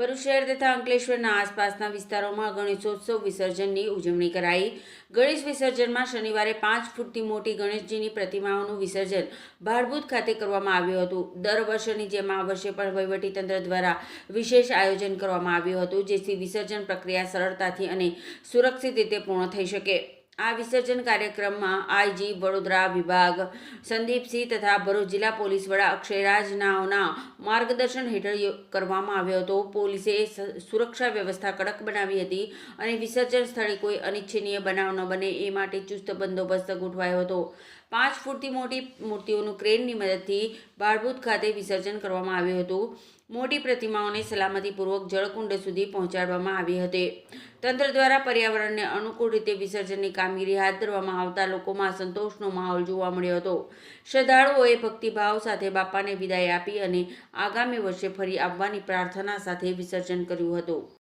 ભરૂચ શહેર તથા અંકલેશ્વરના આસપાસના વિસ્તારોમાં ગણેશોત્સવ વિસર્જનની ઉજવણી કરાઈ. ગણેશ વિસર્જનમાં શનિવારે પાંચ ફૂટથી મોટી ગણેશજીની પ્રતિમાઓનું વિસર્જન ભારભૂત ખાતે કરવામાં આવ્યું હતું. દર વર્ષની જેમ આ વર્ષે પણ વહીવટીતંત્ર દ્વારા વિશેષ આયોજન કરવામાં આવ્યું હતું, જેથી વિસર્જન પ્રક્રિયા સરળતાથી અને સુરક્ષિત રીતે પૂર્ણ થઈ શકે. આ વિસર્જન કાર્યક્રમમાં આઈજી વડોદરા વિભાગ, સંદીપસિંહ તથા ભરૂચ જિલ્લા પોલીસ વડા અક્ષયરાજ નાઓના માર્ગદર્શન હેઠળ કરવામાં આવ્યો હતો. પોલીસે સુરક્ષા વ્યવસ્થા કડક બનાવી હતી અને વિસર્જન સ્થળે કોઈ અનિચ્છનીય બનાવ ન બને એ માટે ચુસ્ત બંદોબસ્ત ગોઠવાયો હતો. પાંચ ફૂટથી મોટી મૂર્તિઓનું ક્રેનની મદદથી બાળભૂત ખાતે વિસર્જન કરવામાં આવ્યું હતું. મોટી પ્રતિમાઓને સલામતીપૂર્વક જળકુંડ સુધી પહોંચાડવામાં આવી હતી. તંત્ર દ્વારા પર્યાવરણને અનુકૂળ રીતે વિસર્જનની કામગીરી હાથ ધરવામાં આવતા લોકોમાં સંતોષનો માહોલ જોવા મળ્યો હતો. શ્રદ્ધાળુઓએ ભક્તિભાવ સાથે બાપાને વિદાય આપી અને આગામી વર્ષે ફરી આવવાની પ્રાર્થના સાથે વિસર્જન કર્યું હતું.